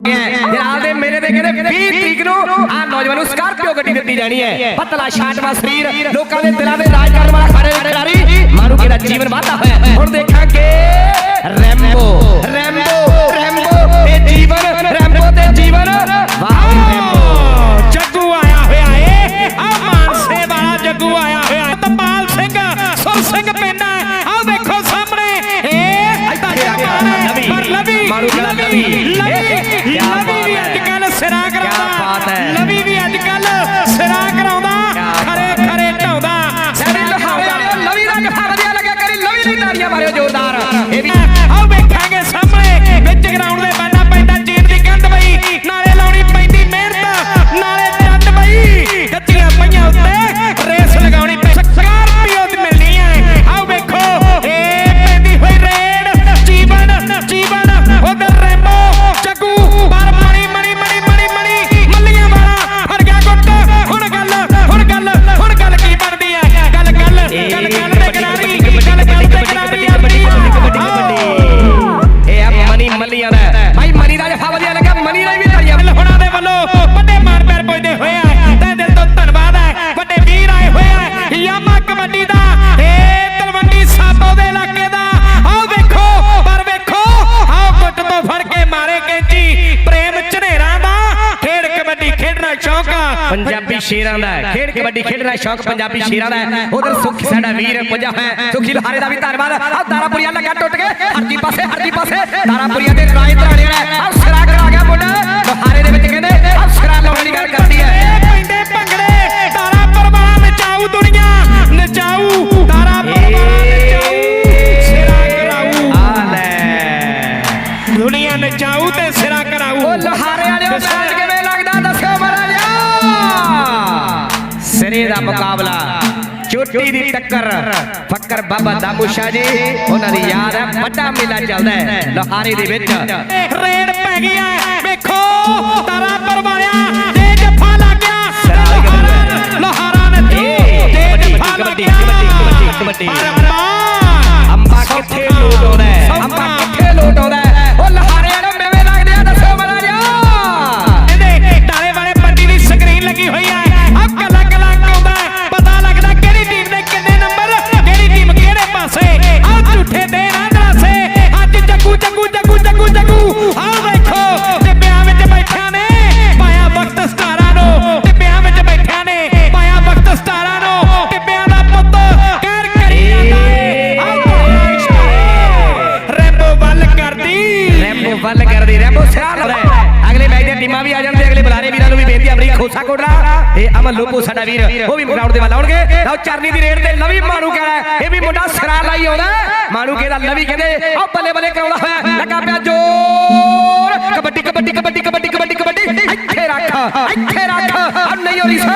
ਜਨਾਬ ਦੇ ਮੇਰੇ ਤੇ ਕਹਿੰਦੇ 20 ਤਰੀਕ ਨੂੰ ਆ ਨੌਜਵਾਨ ਨੂੰ ਸਕਾਰਪੀਓ ਗੱਡੀ ਦਿੱਤੀ ਜਾਣੀ ਹੈ ਪਤਲਾ ਸ਼ਾਟਵਾ ਸਰੀਰ ਲੋਕਾਂ ਦੇ ਦਿਲਾਂ ਦੇ ਰਾਜ ਕਰਨ ਵਾਲਾ ਸਾਡੇ ਖਿਡਾਰੀ ਮਾਰੂ ਕਿਹੜਾ ਜੀਵਨ ਵਾਧਾ ਹੋਇਆ ਹੁਣ ਦੇਖ ਸ਼ੇਰਾਂ ਦਾ ਖੇਡ ਕਬੱਡੀ ਖੇਡਣਾ ਸ਼ੌਕ ਪੰਜਾਬੀ ਸ਼ੇਰਾਂ ਦਾ ਉਧਰ ਸੁਖੀ ਸਾਡਾ ਵੀਰ ਪੁੱਜਾ ਹੈ। ਸੁਖੀ ਲੋਹਾਰੇ ਦਾ ਵੀ ਧੰਨਵਾਦ। ਆ ਦਾਰਾਪੁਰੀਆ ਲੱਗਾ ਟੁੱਟ ਕੇ। ਹਰਜੀ ਪਾਸੇ ਹਰਜੀ ਪਾਸੇ। ਦਾਰਾਪੁਰੀਆ ਦੇ ਰਾਏ ਧਰਾਣੇ ਵਾਲਾ ਸਰੇ ਦਾ ਮੁਕਾਬਲਾ। ਚੋਟੀ ਦੀ ਟੱਕਰ। ਫੱਕਰ ਬਾਬਾ ਦਾਬੂ ਸ਼ਾਹ ਜੀ ਉਹਨਾਂ ਦੀ ਯਾਦ ਹੈ ਵੱਡਾ ਮੇਲਾ ਚੱਲਦਾ ਹੈ। ਲੋਹਾਰੀ ਦੇ ਵਿੱਚ ਰੇਡ ਪੈ ਗਿਆ ਵੇਖੋ ਤਾਰਾ ਪਰਵਾਇਆ ਟੀਮਾਂ ਵੀ ਆ ਜਾਣ ਤੇ ਅਗਲੇ ਬੁਲਾਰੇ ਵੀਰਾਂ ਨੂੰ ਵੀ ਬੇਨਤੀ ਅਮਰੀਕ ਖੋਸਾ ਕੋਟਲਾ ਇਹ ਅਮਲ ਲੋਪੋ ਸਾਡਾ ਵੀਰ, ਉਹ ਵੀ ਗਰਾਊਂਡ ਦੇ ਵੱਲ ਆਉਣਗੇ ਲਓ, ਚਰਨੀ ਦੀ ਰੇਡ ਤੇ ਨਵੀਂ ਮਾਨੂ ਕਹਿੰਦਾ ਇਹ ਵੀ ਮੁੰਡਾ ਸਰਾ ਲਾਈ ਆਉਂਦਾ ਮਾਨੂ ਕਹਿੰਦਾ? ਨਵੀਂ ਕਹਿੰਦੇ ਉਹ ਬੱਲੇ ਬੱਲੇ ਕਰਾਉਂਦਾ ਹੋਇਆ, ਲੱਗਾ ਪਿਆ ਜੋਰ। ਕਬੱਡੀ ਕਬੱਡੀ ਕਬੱਡੀ ਕਬੱਡੀ ਕਬੱਡੀ ਕਬੱਡੀ। ਇੱਥੇ ਰੱਖ ਇੱਥੇ ਰੱਖ। ਨਹੀਂ ਹੋਰੀ ਸਾ